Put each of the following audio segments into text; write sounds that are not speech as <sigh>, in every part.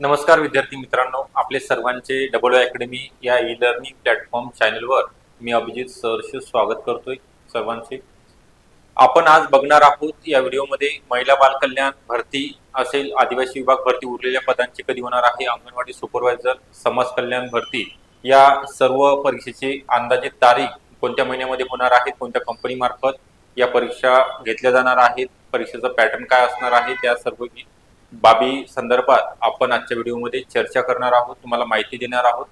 नमस्कार विद्यार्थी मित्रांनो. आपले सर्वांचे डबल अकॅडमी या ई लर्निंग प्लॅटफॉर्म चॅनलवर मी अभिजित सहर्ष स्वागत करतोय सर्वांचे. आपण आज बघणार आहोत या व्हिडिओमध्ये महिला बालकल्याण भरती असेल आदिवासी विभाग भरती उरलेल्या पदांची कधी होणार आहे अंगणवाडी सुपरवायझर समाज कल्याण भरती या सर्व परीक्षेची अंदाजित तारीख कोणत्या महिन्यामध्ये होणार आहेत कोणत्या कंपनीमार्फत या परीक्षा घेतल्या जाणार आहेत परीक्षेचा पॅटर्न काय असणार आहे त्या सर्व बाबी संदर्भात आपण आजच्या व्हिडिओमध्ये चर्चा करणार आहोत तुम्हाला माहिती देणार आहोत.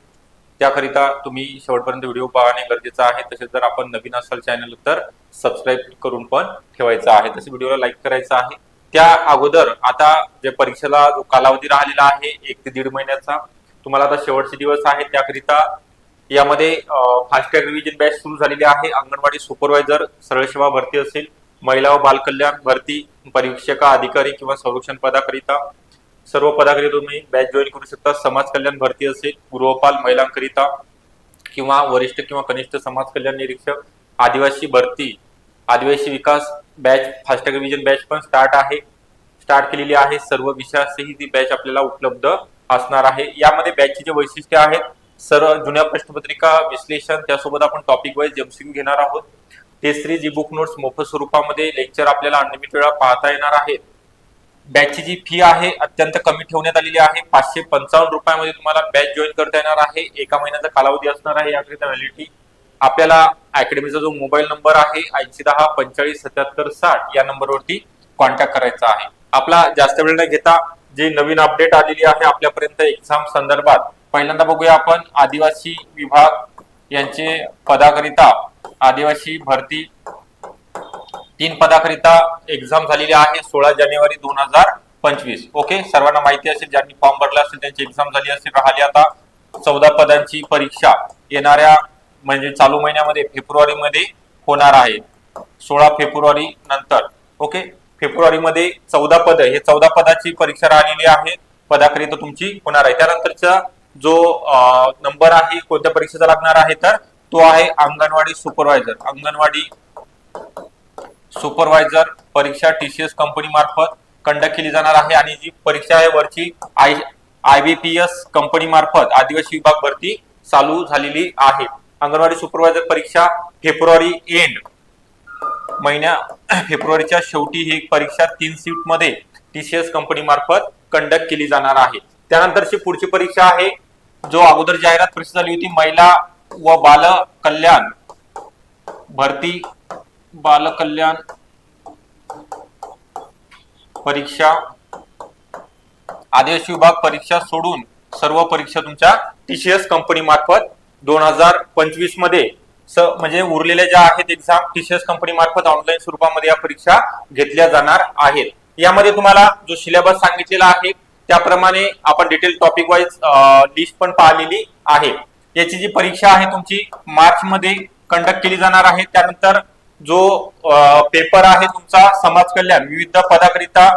त्याकरिता तुम्ही शेवटपर्यंत व्हिडिओ पाहणे गरजेचं आहे. तसेच जर आपण नवीन असाल चॅनल तर सबस्क्राईब करून पण ठेवायचं आहे. तसे व्हिडिओला लाईक करायचं आहे. त्या अगोदर आता जे परीक्षेला जो कालावधी राहिलेला आहे एक ते दीड महिन्याचा तुम्हाला आता शेवटचे दिवस आहे. त्याकरिता यामध्ये फास्टॅग रिव्हिजन बॅच सुरू झालेली आहे. अंगणवाडी सुपरवायझर सरळ सेवा भरती असेल. महिला व बालकल्याण भरती परीक्षका अधिकारी किंवा संरक्षण पदाकरिता सर्व पदाकरिता तुम्ही बॅच जॉईन करू शकता. समाज कल्याण भरती असेल गृहपाल महिलांकरिता किंवा वरिष्ठ किंवा कनिष्ठ समाज कल्याण निरीक्षक आदिवासी भरती आदिवासी विकास batch fast track revision batch पण स्टार्ट आहे. स्टार्ट केलेली आहे. सर्व विषयासही ती बॅच आपल्याला उपलब्ध असणार आहे. यामध्ये बॅचची जे वैशिष्ट्य आहेत सर्व जुन्या प्रश्नपत्रिका विश्लेषण त्यासोबत आपण टॉपिक वाईज एमसीक्यू घेणार आहोत. Test series e book notes मोफत स्वरूपामध्ये लेक्चर आपल्याला अनलिमिटेड वेळा पाहता येणार आहेत. बॅचची जी फी आहे अत्यंत कमी ठेवण्यात आलेली आहे. पाचशे पंचावन्न रुपयामध्ये तुम्हाला बॅच जॉईन करता येणार आहे. एका महिन्याचा कालावधी असणार आहे याकरिता व्हॅलिडिटी आपल्याला अकॅडमीचा जो मोबाईल नंबर आहे ऐंशी दहा पंचेचाळीस सत्याहत्तर साठ या नंबरवरती कॉन्टॅक्ट करायचा आहे. आपला जास्त वेळ न घेता जी नवीन अपडेट आलेली आहे आपल्यापर्यंत एक्झाम संदर्भात पहिल्यांदा बघूया आपण आदिवासी विभाग यांचे पदाकरिता आदिवासी भरती तीन पदाकरिता एक्झाम झालेली आहे सोळा जानेवारी दोन हजार पंचवीस. ओके सर्वांना माहिती असेल ज्यांनी फॉर्म भरला असेल त्यांची एक्झाम झाली असेल राहिली आता चौदा पदांची परीक्षा येणाऱ्या म्हणजे चालू महिन्यामध्ये फेब्रुवारीमध्ये होणार आहे. सोळा फेब्रुवारी नंतर. ओके फेब्रुवारीमध्ये चौदा पद हे चौदा पदाची परीक्षा राहिलेली आहे. पदाकरिता तुमची होणार आहे. त्यानंतरचा जो नंबर आहे कोणत्या परीक्षेचा लागणार आहे तर तो आहे अंगणवाडी सुपरवायझर. अंगणवाडी सुपरवायझर परीक्षा टीसीएस कंपनी मार्फत कंडक्ट केली जाणार आहे आणि जी परीक्षा आहे वरची आय आयबीपीएस कंपनी मार्फत आदिवासी विभाग भरती चालू झालेली आहे. अंगणवाडी सुपरवायझर परीक्षा फेब्रुवारी एंड महिन्या <clears throat> फेब्रुवारीच्या शेवटी ही परीक्षा तीन सीटमध्ये टीसीएस कंपनी मार्फत कंडक्ट केली जाणार आहे. त्यानंतरची पुढची परीक्षा आहे जो अगोदर जाहिरात प्रसिद्ध झाली होती महिला व बाल कल्याण. भरती बाल कल्याण परीक्षा. आदेश विभाग परीक्षा सोडून सर्व परीक्षा तुमच्या टीसीएस कंपनी मार्फत दोन हजार पंचवीसमध्ये म्हणजे उरलेल्या ज्या आहेत एक्झाम टीसीएस कंपनी मार्फत ऑनलाईन स्वरूपामध्ये या परीक्षा घेतल्या जाणार आहेत. यामध्ये तुम्हाला जो सिलेबस सांगितलेला आहे त्याप्रमाणे आपण डिटेल टॉपिक वाईज लिस्ट पण पाहिलेली आहे. याची जी परीक्षा आहे तुमची मार्च मध्ये कंडक्ट केली जाणार आहे. त्यानंतर जो पेपर आहे तुमचा समाज कल्याण विविध पदाकरिता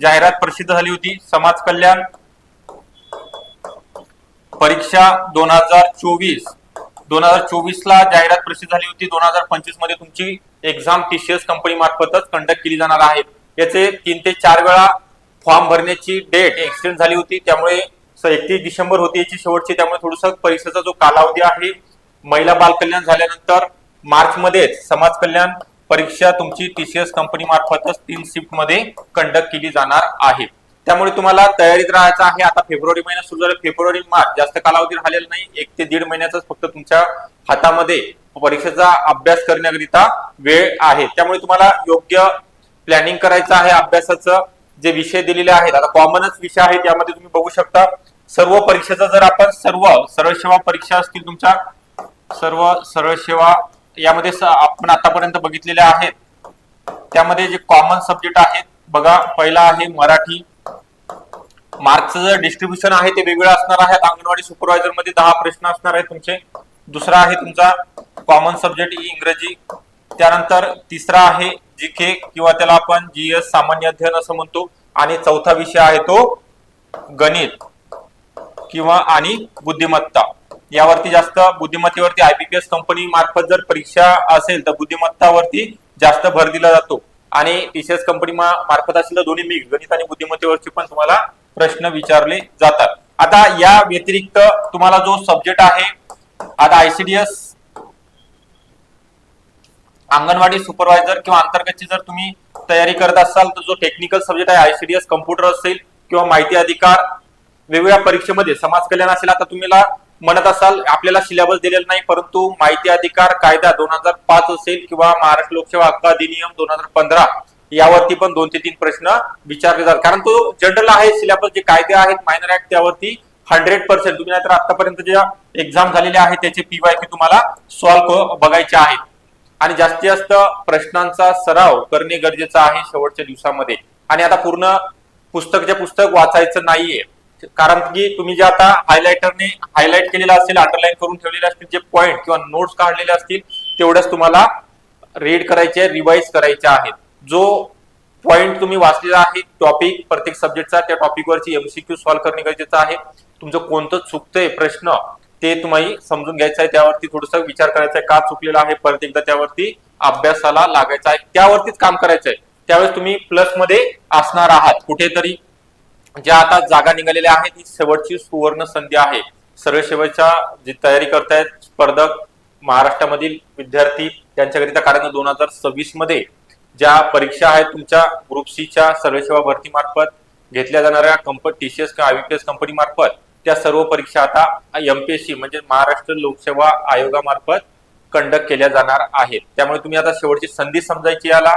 जाहिरात प्रसिद्ध झाली होती. समाज कल्याण परीक्षा दोन हजार चोवीस दोन हजार चोवीस ला जाहिरात प्रसिद्ध झाली होती. दोन हजार पंचवीसमध्ये तुमची एक्झाम टीसीएस कंपनी मार्फतच कंडक्ट केली जाणार आहे. याचे तीन ते चार वेळा फॉर्म भरण्याची डेट एक्सटेंड झाली होती. त्यामुळे एकतीस डिसेंबर होती याची शेवटची त्यामुळे थोडस परीक्षेचा जो कालावधी आहे महिला बाल कल्याण झाल्यानंतर मार्च मध्येच समाज कल्याण परीक्षा तुमची टीसीएस कंपनी मार्फतच तीन शिफ्टमध्ये कंडक्ट केली जाणार आहे. त्यामुळे तुम्हाला तयारीत राहायचं आहे. आता फेब्रुवारी महिना सुरू झाला. फेब्रुवारी मार्च जास्त कालावधी राहिलेला नाही. एक ते दीड महिन्याचाच फक्त तुमच्या हातामध्ये परीक्षेचा अभ्यास करण्याकरिता वेळ आहे. त्यामुळे तुम्हाला योग्य प्लॅनिंग करायचं आहे अभ्यासाचं. जे विषय दिलेले आहेत आता कॉमनच विषय आहेत यामध्ये तुम्ही बघू शकता सर्व परीक्षेचा जर आपण सर्व सरळ सेवा परीक्षा असतील तुमच्या सर्व सरळ सेवा यामध्ये आपण आतापर्यंत बघितलेल्या आहेत. त्यामध्ये जे कॉमन सब्जेक्ट आहेत बघा पहिला आहे मराठी. मार्क्सचं जे डिस्ट्रीब्युशन आहे ते वेगवेगळं असणार आहे. अंगणवाडी सुपरवायझरमध्ये दहा प्रश्न असणार आहेत तुमचे. दुसरा आहे तुमचा कॉमन सब्जेक्ट इंग्रजी. त्यानंतर तिसरा आहे जी के किंवा त्याला आपण जीएस सामान्य अध्ययन असं म्हणतो. आणि चौथा विषय आहे तो गणित किंवा आणि बुद्धिमत्ता. यावरती जास्त बुद्धिमत्तेवरती आयबीपीएस कंपनी मार्फत जर परीक्षा असेल तर बुद्धिमत्तावरती जास्त भर दिला जातो. आणि टीसीएस कंपनी मार्फत असलेलं दोन्ही मिक्स गणित आणि बुद्धिमत्तेवरची पण तुम्हाला प्रश्न विचारले जातात. आता या व्यतिरिक्त तुम्हाला जो सब्जेक्ट आहे आता आयसीडीएस अंगणवाडी सुपरवायझर किंवा अंतर्गतची जर तुम्ही तयारी करत असाल तर जो टेक्निकल सब्जेक्ट आहे आयसीडीएस कम्प्युटर असेल किंवा माहिती अधिकार वेगवेगळ्या परीक्षेमध्ये समाज कल्याण असेल आता तुम्हाला म्हणत असाल आपल्याला सिलेबस दिलेला नाही परंतु माहिती अधिकार कायदा दोन हजार पाच असेल किंवा महाराष्ट्र लोकसेवा हक्क अधिनियम दोन हजार पंधरा यावरती पण दोन ते तीन प्रश्न विचारले जातात. कारण तो जनरल आहे सिलेबस जे कायदे आहेत मायनर ऍक्ट त्यावरती हंड्रेड पर्सेंट तुम्ही नाहीतर आतापर्यंत ज्या एक्झाम झालेल्या आहेत त्याचे पीवायक्यू तुम्हाला सॉल्व्ह बघायचे आहेत. आणि जास्तीत जास्त प्रश्नांचा सराव करणे गरजेचं आहे शेवटच्या दिवसामध्ये. आणि आता पूर्ण पुस्तकचे पुस्तक वाचायचं नाहीये कारण की तुम्ही जे आता हायलायटरने हायलाईट केलेलं असेल अंडरलाईन करून ठेवलेले असतील जे पॉईंट किंवा नोट्स काढलेले असतील तेवढ्याच तुम्हाला रीड करायचे रिवाइज करायचे आहेत. जो पॉईंट तुम्ही वाचलेला आहे टॉपिक प्रत्येक सब्जेक्टचा त्या टॉपिकवरची एमसीक्यू सॉल्व्ह करणे गरजेचं आहे. तुमचं कोणतं चुकतंय प्रश्न ते तुम्हाला समजून घ्यायचं आहे त्यावरती थोडस विचार करायचा आहे का चुकलेला आहे परत एकदा त्यावरती अभ्यासाला लागायचा आहे. त्यावरतीच काम करायचं आहे. त्यावेळेस तुम्ही प्लसमध्ये असणार आहात. कुठेतरी ज्या आता जागा निघालेल्या आहेत ही शेवटची सुवर्ण संधी आहे. सरळ सेवेच्या जी तयारी करतायत स्पर्धक महाराष्ट्रामधील विद्यार्थी त्यांच्याकरिता कारण दोन हजार सव्वीसमध्ये ज्या परीक्षा आहेत तुमच्या ग्रुप सीच्या सर्व सेवा भरती मार्फत घेतल्या जाणाऱ्या कंपनी टीसीएस किंवा आयबीपीएस कंपनी मार्फत त्या सर्व परीक्षा आता एम पी एस सी म्हणजे महाराष्ट्र लोकसेवा आयोगामार्फत कंडक्ट केल्या जाणार आहेत. त्यामुळे तुम्ही आता शेवटची संधी समजायची याला.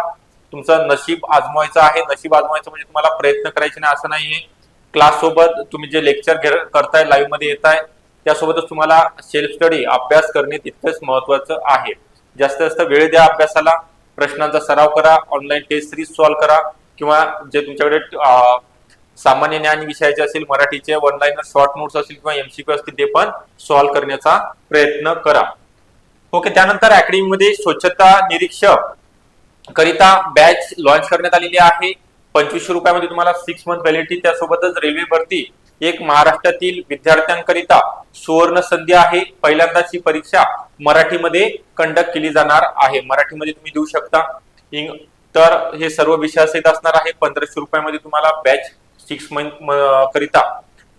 तुमचं नशीब आजमावायचं आहे. नशीब आजमावायचं म्हणजे तुम्हाला प्रयत्न करायचे नाही असं नाहीये. क्लास सोबत तुम्ही जे लेक्चर करताय लाईव्हमध्ये आहे त्यासोबतच तुम्हाला सेल्फ स्टडी अभ्यास करणे तितकंच महत्वाचं आहे. जास्तीत जास्त वेळ द्या अभ्यासाला. प्रश्नांचा सराव करा. ऑनलाईन टेस्ट सिरीज सॉल्व्ह करा. किंवा जे तुमच्याकडे सामान्य ज्ञान विषयाचे असेल मराठीचे वन लाईनर शॉर्ट नोट्स असतील किंवा एमसीक्यू असतील ते पण सॉल्व्ह करण्याचा प्रयत्न करा. ओके त्यानंतर अकॅडमी मध्ये स्वच्छता निरीक्षक करिता बॅच लॉन्च करण्यात आलेली आहे. पंचवीसशे रुपयामध्ये तुम्हाला सिक्स मंथ व्हॅलिडिटी त्यासोबतच रेल्वे भरती एक महाराष्ट्रातील विद्यार्थ्यांकरिता सुवर्ण संधी आहे. पहिल्यांदाची परीक्षा मराठीमध्ये कंडक्ट केली जाणार आहे. मराठीमध्ये तुम्ही देऊ शकता. तर हे सर्व विषय सहित असणार आहे. पंधराशे रुपयामध्ये तुम्हाला बॅच सिक्स मंथ करिता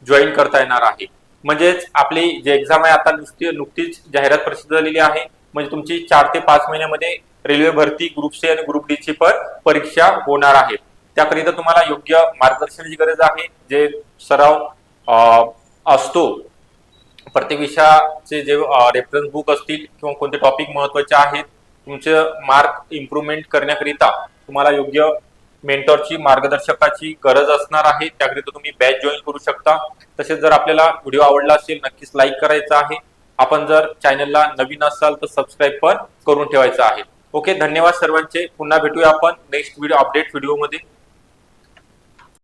जॉईन करता येणार आहे. म्हणजेच आपली जे एक्झाम आहे आता नुसती नुकतीच जाहिरात प्रसिद्ध झालेली आहे. म्हणजे तुमची चार ते पाच महिन्यामध्ये रेल्वे भरती ग्रुप सी आणि ग्रुप डी ची पण परीक्षा होणार आहे. त्याकरिता तुम्हाला योग्य मार्गदर्शनाची गरज आहे. जे सराव असतो प्रत्येक विषयाचे जे रेफरन्स बुक असतील किंवा कोणते टॉपिक महत्त्वाचे आहेत तुमचे मार्क इम्प्रुव्हमेंट करण्याकरिता तुम्हाला योग्य मेंटॉरची मार्गदर्शकाची गरज असणार आहे. त्याकरिता तुम्ही बॅच जॉईन करू शकता. तसेच जर आपल्याला व्हिडिओ आवडला असेल नक्कीच लाईक करायचा आहे. आपण जर चॅनलला नवीन असाल तर सबस्क्राईब पण करून ठेवायचं आहे. ओके धन्यवाद सर्वांचे. पुन्हा भेटूया आपण नेक्स्ट व्हिडिओ अपडेट व्हिडिओमध्ये